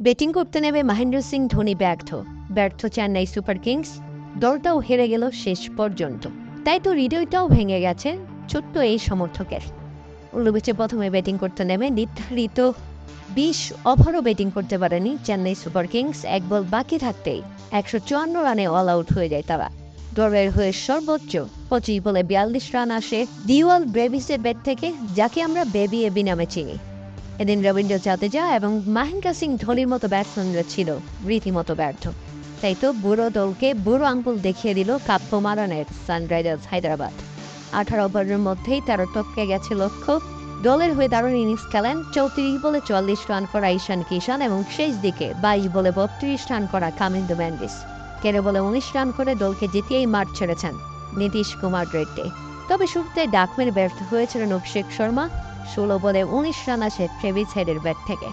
Batting করতে নেমে মহেন্দ্র সিং ধোনি ব্যর্থ। ব্যর্থ চেন্নাই সুপার কিংস, দলটাও হেরে গেল শেষ পর্যন্ত। তাই তো হৃদয়টাও ভেঙে গেছে ছোট্ট এই সমর্থকের। উল্লুবিচে প্রথমে ব্যাটিং করতে নেমে নির্ধারিত বিশ ওভারও ব্যাটিং করতে পারেনি চেন্নাই সুপার কিংস, এক বল বাকি থাকতেই একশো চুয়ান্ন রানে অল আউট হয়ে যায় তারা। দলের হয়ে সর্বোচ্চ পঁচিশ বলে বিয়াল্লিশ রান আসে দিওয়াল ব্রেভিসের ব্যাট থেকে, যাকে আমরা বেবি এবি নামে চিনি। এদিন রবীন্দ্র জাদেজা এবং মাহেন্দ্র সিং ধোনির মতো ব্যাটসম্যানরা ছিল, রীতিমতো ব্যর্থ। তাই তো বুড়ো দলকে বুড়ো আঙ্গুল দেখিয়ে দিল কাপ্য মারানের সানরাইজার্স হায়দ্রাবাদ। আঠারো ওভারের মধ্যেই তারা টপকে গেছে লক্ষ্য। দলের হয়ে দারুণ ইনিংস খেলেন, চৌত্রিশ বলে চুয়াল্লিশ রান করা ঈশান কিষান এবং শেষ দিকে বাইশ বলে বত্রিশ রান করা কামিন্দু ম্যান্ডিস। কেড়ে বলে উনিশ রান করে দলকে জিতিয়েই মাঠ ছেড়েছেন নীতিশ কুমার রেড্ডি। তবে শুরুতে ডাক মেরে ব্যর্থ হয়েছিলেন অভিষেক শর্মা। ষোলো বলে উনিশ রান আসে ট্রেভিস হেডের ব্যাট থেকে।